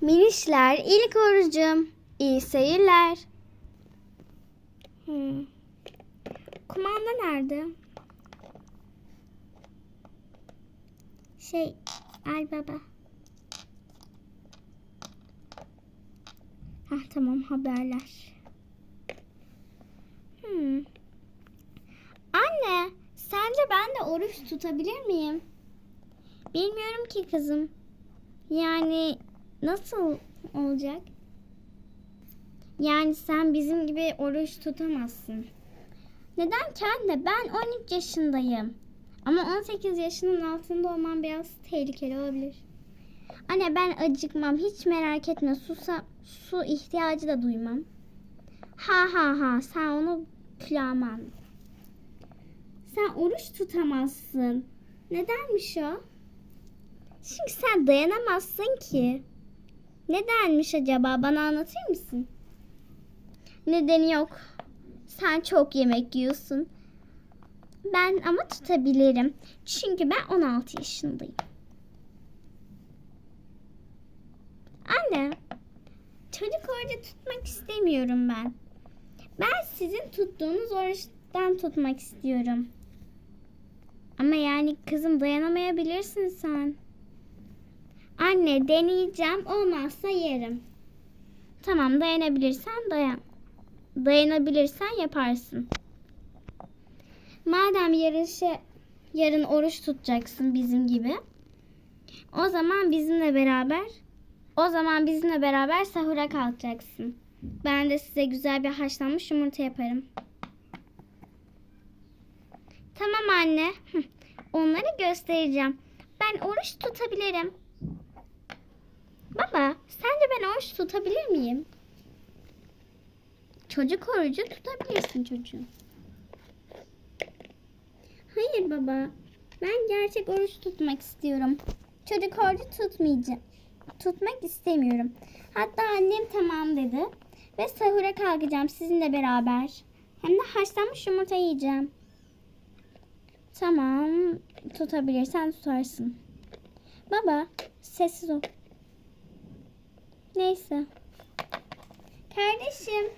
Minişler ilk orucum. İyi seyirler. Hmm. Kumanda nerede? Şey, al baba. Hah tamam haberler. Hmm. Anne, sence ben de oruç tutabilir miyim? Bilmiyorum ki kızım. Yani nasıl olacak? Yani sen bizim gibi oruç tutamazsın. Neden anne? Ben 13 yaşındayım. Ama 18 yaşının altında olmam biraz tehlikeli olabilir. Anne ben acıkmam. Hiç merak etme. Susa, su ihtiyacı da duymam. Ha ha ha sen onu külahıma Sen oruç tutamazsın. Nedenmiş o? Çünkü sen dayanamazsın ki. Nedenmiş acaba? Bana anlatır mısın? Nedeni yok. Sen çok yemek yiyorsun. Ben ama tutabilirim. Çünkü ben 16 yaşındayım. Anne, çocuk orada tutmak istemiyorum ben. Ben sizin tuttuğunuz oruçtan tutmak istiyorum. Ama yani kızım dayanamayabilirsin sen. Anne deneyeceğim olmazsa yerim. Tamam dayanabilirsen dayan. Dayanabilirsen yaparsın. Madem yarışı yarın oruç tutacaksın bizim gibi. O zaman bizimle beraber o zaman bizimle beraber sahura kalkacaksın. Ben de size güzel bir haşlanmış yumurta yaparım. Tamam anne. Onları göstereceğim. Ben oruç tutabilirim. Oruç tutabilir miyim? Çocuk orucu tutabilirsin çocuğum. Hayır baba. Ben gerçek oruç tutmak istiyorum. Çocuk orucu tutmayacağım. Tutmak istemiyorum. Hatta annem tamam dedi. Ve sahura kalkacağım sizinle beraber. Hem de haşlanmış yumurta yiyeceğim. Tamam. Tutabilirsen tutarsın. Baba sessiz ol. Neyse. Kardeşim.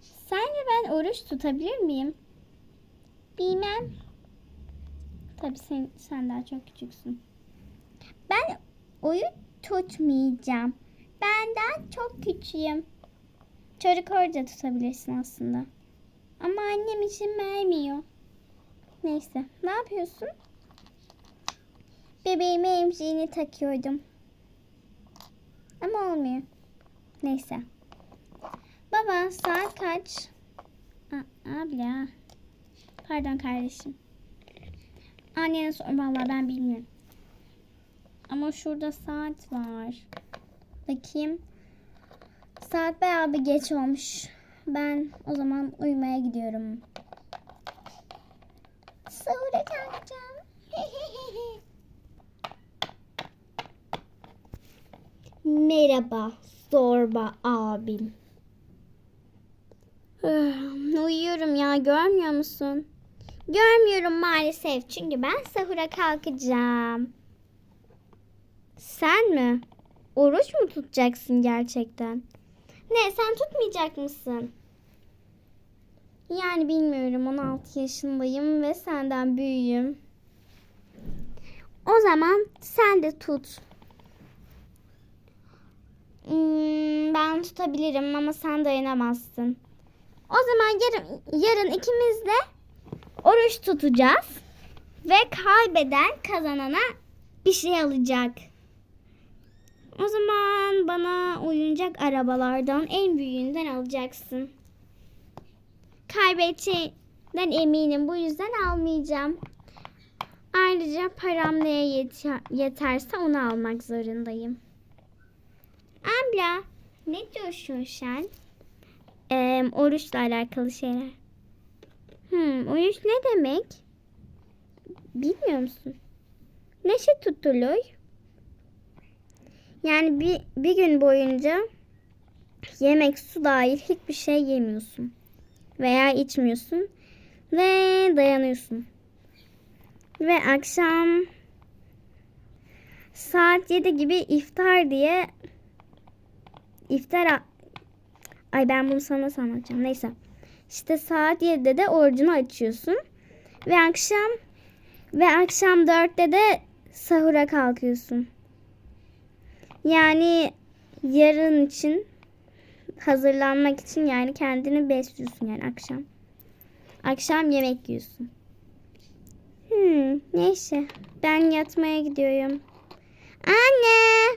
Sence ben oruç tutabilir miyim? Bilmem. Tabii sen, sen daha çok küçüksün. Ben oruç tutmayacağım. Benden çok küçüğüm. Çocuk orada tutabilirsin aslında. Ama annem için vermiyor. Neyse. Ne yapıyorsun? Bebeğime emziğini takıyordum. Ama olmuyor. Neyse. Baba saat kaç? Aa, abla. Pardon kardeşim. Annene sor. Vallahi ben bilmiyorum. Ama şurada saat var. Bakayım. Saat bayağı bir geç olmuş. Ben o zaman uyumaya gidiyorum. Sahura kalkacağım. Merhaba Zorba abim. Ah, Uyuyorum ya görmüyor musun? Görmüyorum maalesef çünkü ben sahura kalkacağım. Sen mi? Oruç mu tutacaksın gerçekten? Ne sen tutmayacak mısın? Yani bilmiyorum 16 yaşındayım ve senden büyüğüm. O zaman sen de tut. Hmm, ben tutabilirim ama sen dayanamazsın. O zaman yarın, yarın ikimiz de oruç tutacağız. Ve kaybeden kazanana bir şey alacak. O zaman bana oyuncak arabalardan en büyüğünden alacaksın. Kaybedeceğinden eminim. Bu yüzden almayacağım. Ayrıca param neye yeter, yeterse onu almak zorundayım. Abla ne diyorsun sen? Ee, oruçla alakalı şeyler. Hmm, oruç ne demek? Bilmiyor musun? Neşe tutulur. Yani bir, bir gün boyunca yemek, su dahil hiçbir şey yemiyorsun. Veya içmiyorsun. Ve dayanıyorsun. Ve akşam saat 7 gibi iftar diye iftar a- Ay ben bunu sana anlatacağım. Neyse. İşte saat 7'de de orucunu açıyorsun. Ve akşam ve akşam 4'te de sahura kalkıyorsun. Yani yarın için hazırlanmak için yani kendini besliyorsun yani akşam. Akşam yemek yiyorsun. Hmm, neyse. Ben yatmaya gidiyorum. Anne!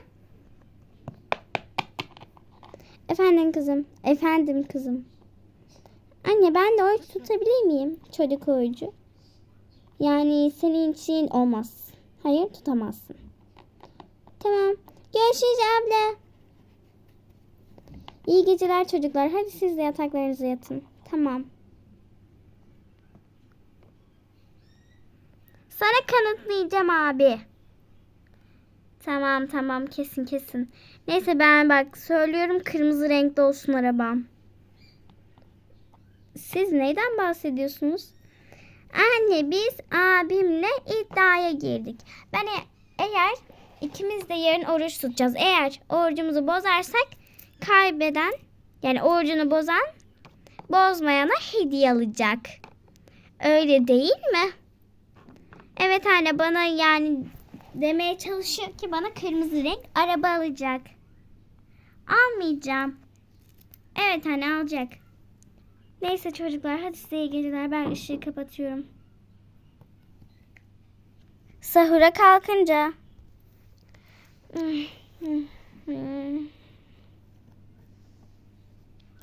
Efendim kızım. Efendim kızım. Anne ben de oruç tutabilir miyim? Çocuk orucu. Yani senin için olmaz. Hayır tutamazsın. Tamam. Görüşürüz abla. İyi geceler çocuklar. Hadi siz de yataklarınıza yatın. Tamam. Sana kanıtlayacağım abi. Tamam tamam kesin kesin. Neyse ben bak söylüyorum kırmızı renkli olsun arabam. Siz neyden bahsediyorsunuz? Anne biz abimle iddiaya girdik. Ben e- eğer ikimiz de yarın oruç tutacağız. Eğer orucumuzu bozarsak kaybeden yani orucunu bozan bozmayana hediye alacak. Öyle değil mi? Evet anne bana yani demeye çalışıyor ki bana kırmızı renk araba alacak. Almayacağım. Evet anne alacak. Neyse çocuklar hadi size iyi geceler. Ben ışığı kapatıyorum. Sahura kalkınca.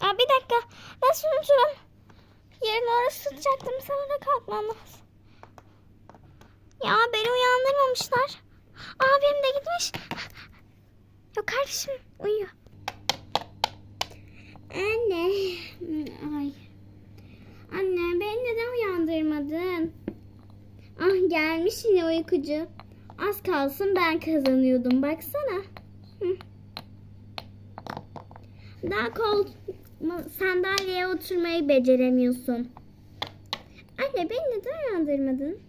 Aa, bir dakika. Ben şunu unuturum. Yarın orası tutacaktım. Sahura kalkmam lazım. Ya beni uyandırmamışlar. Abim de gitmiş. Yok kardeşim uyuyor. Anne. Ay. Anne beni neden uyandırmadın? Ah gelmiş yine uykucu. Az kalsın ben kazanıyordum baksana. Daha kol sandalyeye oturmayı beceremiyorsun. Anne beni neden uyandırmadın?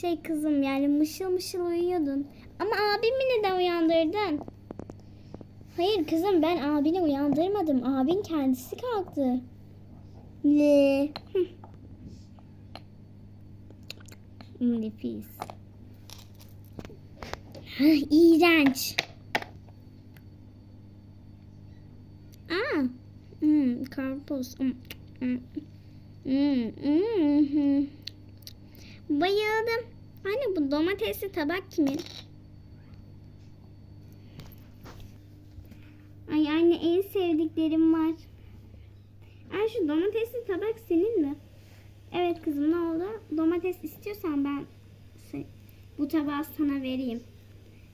Şey kızım yani mışıl mışıl uyuyordun. Ama abimi neden uyandırdın? Hayır kızım ben abini uyandırmadım. Abin kendisi kalktı. Ne? Nefis. İğrenç. Aa. Hmm, karpuz. Hmm, hmm. Hmm, hmm, hmm. Bayıldım. Anne bu domatesli tabak kimin? Ay anne en sevdiklerim var. Ay şu domatesli tabak senin mi? Evet kızım ne oldu? Domates istiyorsan ben bu tabağı sana vereyim.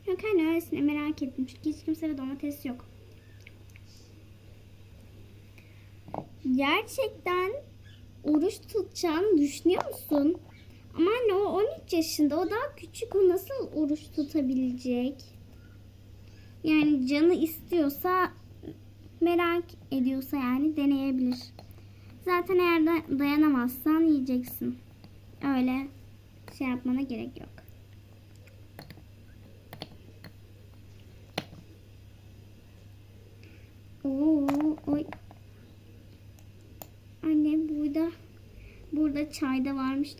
Yok anne öylesine merak ettim. Çünkü hiç kimsede domates yok. Gerçekten oruç tutacağını düşünüyor musun? Ama anne o 13 yaşında. O daha küçük. O nasıl oruç tutabilecek? Yani canı istiyorsa merak ediyorsa yani deneyebilir. Zaten eğer da- dayanamazsan yiyeceksin. Öyle şey yapmana gerek yok. Oo, oy. Anne burada burada çay da varmış.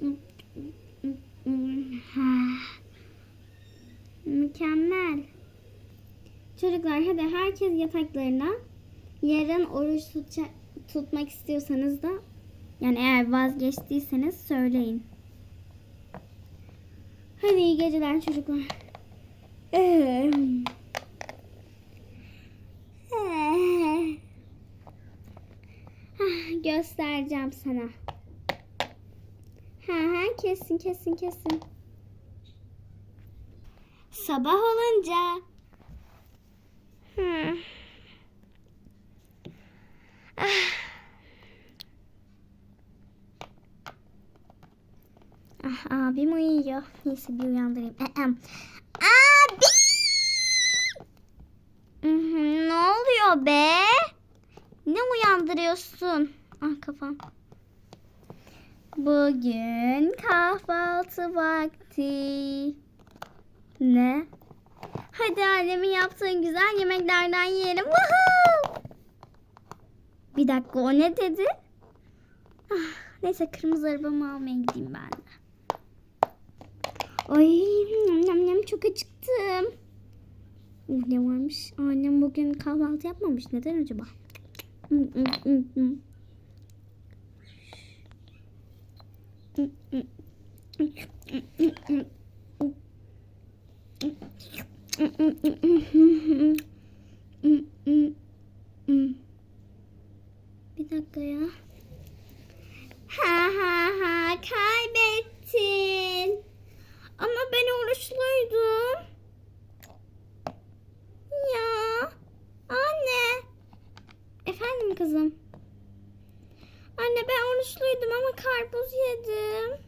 Mükemmel. Çocuklar hadi herkes yataklarına. Yarın oruç tutacak, tutmak istiyorsanız da yani eğer vazgeçtiyseniz söyleyin. Hadi iyi geceler çocuklar. Ah, Göstereceğim sana. Ha kesin kesin kesin. Sabah olunca. Hmm. Ah. Ah, abim uyuyor. Neyse bir uyandırayım. Ahem. Abi! Mhm, ne oluyor be? Ne uyandırıyorsun? Ah kafam. Bugün kahvaltı vakti. Ne? Hadi annemin yaptığı güzel yemeklerden yiyelim. Woohoo! Bir dakika o ne dedi? Ah, neyse kırmızı arabamı almaya gideyim ben de. Ay yam yam çok acıktım. Ne varmış? Annem bugün kahvaltı yapmamış. Neden acaba? Hmm, hmm, hmm, hmm. Hmm, hmm. Hmm, hmm, hmm, hmm. Bir dakika ya. Ha ha ha kaybettin. Ama ben oruçluydum. Ya. Anne. Efendim kızım. Anne ben oruçluydum ama karpuz yedim.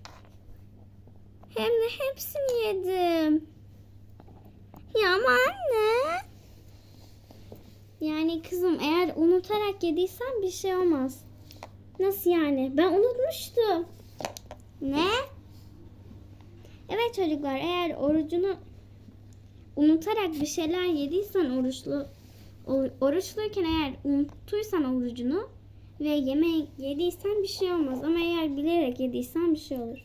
Hem de hepsini yedim. Ya ama anne. Kızım eğer unutarak yediysen bir şey olmaz. Nasıl yani? Ben unutmuştum. Ne? Evet çocuklar eğer orucunu unutarak bir şeyler yediysen oruçlu or- oruçluyken eğer unuttuysan orucunu ve yemek yediysen bir şey olmaz ama eğer bilerek yediysen bir şey olur.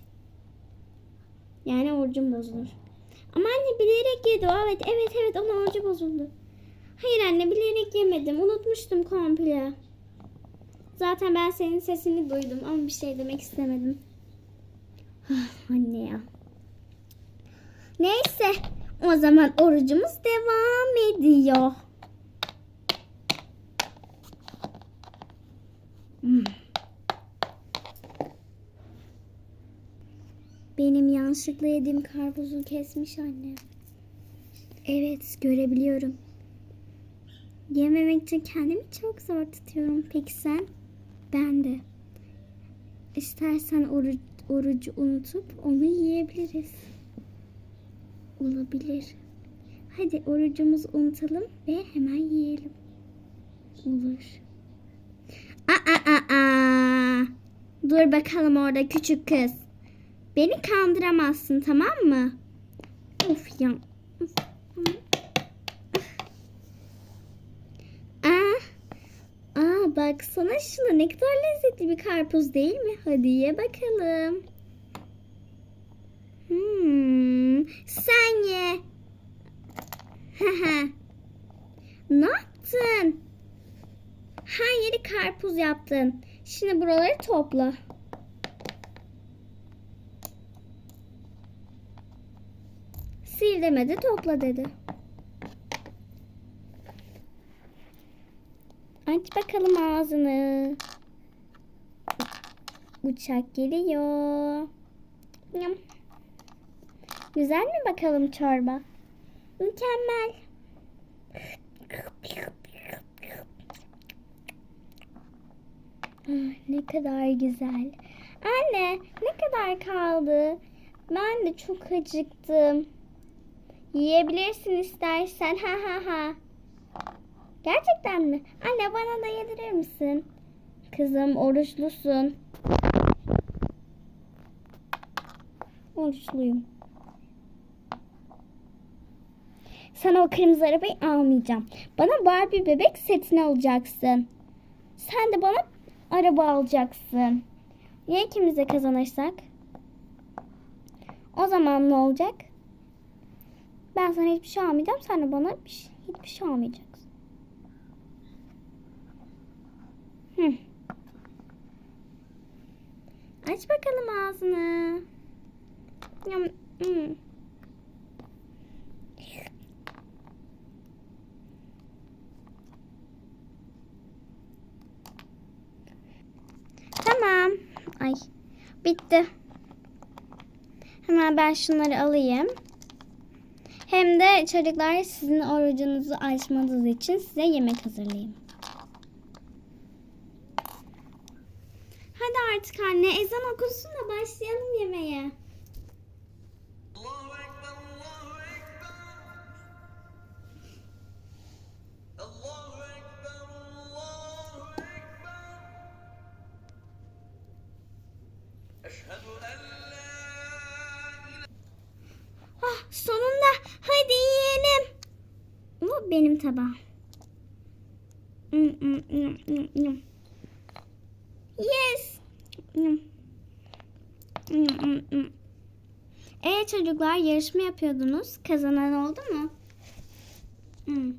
Yani orucun bozulur. Ama anne bilerek yedi. Evet evet evet onun orucu bozuldu. Hayır anne bilerek yemedim. Unutmuştum komple. Zaten ben senin sesini duydum ama bir şey demek istemedim. Ah, anne ya. Neyse o zaman orucumuz devam ediyor. Benim yanlışlıkla yediğim karpuzu kesmiş annem. Evet görebiliyorum. Yememek için kendimi çok zor tutuyorum. Peki sen? Ben de. İstersen oruç, orucu unutup onu yiyebiliriz. Olabilir. Hadi orucumuzu unutalım ve hemen yiyelim. Olur. Aa, aa, aa. Dur bakalım orada küçük kız. Beni kandıramazsın tamam mı? Of ya. Aa, aa baksana şuna ne kadar lezzetli bir karpuz değil mi? Hadi ye bakalım. Hmm, sen ye. Ne yaptın? Her yeri karpuz yaptın. Şimdi buraları topla. Sil demedi topla dedi. Aç bakalım ağzını. Uçak geliyor. Yum. Güzel mi bakalım çorba? Mükemmel. Ah, ne kadar güzel. Anne ne kadar kaldı? Ben de çok acıktım. Yiyebilirsin istersen. Ha ha ha. Gerçekten mi? Anne bana da yedirir misin? Kızım oruçlusun. Oruçluyum. Sana o kırmızı arabayı almayacağım. Bana Barbie bebek setini alacaksın. Sen de bana araba alacaksın. Ya ikimiz de kazanırsak? O zaman ne olacak? Ben sana hiçbir şey almayacağım. Sen de bana bir hiçbir şey almayacaksın. Hı. Aç bakalım ağzını. Yum, hmm. Tamam. Ay. Bitti. Hemen ben şunları alayım. Hem de çocuklar sizin orucunuzu açmanız için size yemek hazırlayayım. Hadi artık anne. Ezan okunsun da başlayalım yemeğe. Ah, sonunda hadi yiyelim. Bu benim tabağım. Mm, mm, mm, yes. Evet çocuklar yarışma yapıyordunuz. Kazanan oldu mu? Hmm.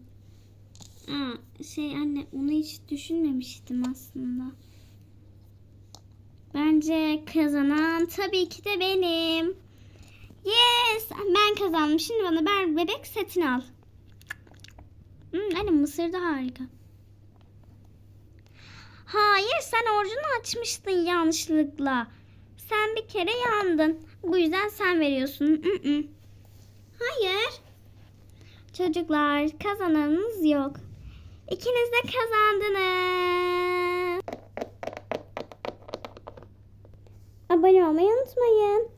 Aa, şey anne onu hiç düşünmemiştim aslında. Bence kazanan tabii ki de benim. Yes! Ben kazandım. Şimdi bana ben bebek setini al. Hmm, anne mısır da harika. Hayır sen orucunu açmıştın yanlışlıkla. Sen bir kere yandın. Bu yüzden sen veriyorsun. Hayır. Çocuklar kazananınız yok. İkiniz de kazandınız. Abone olmayı unutmayın.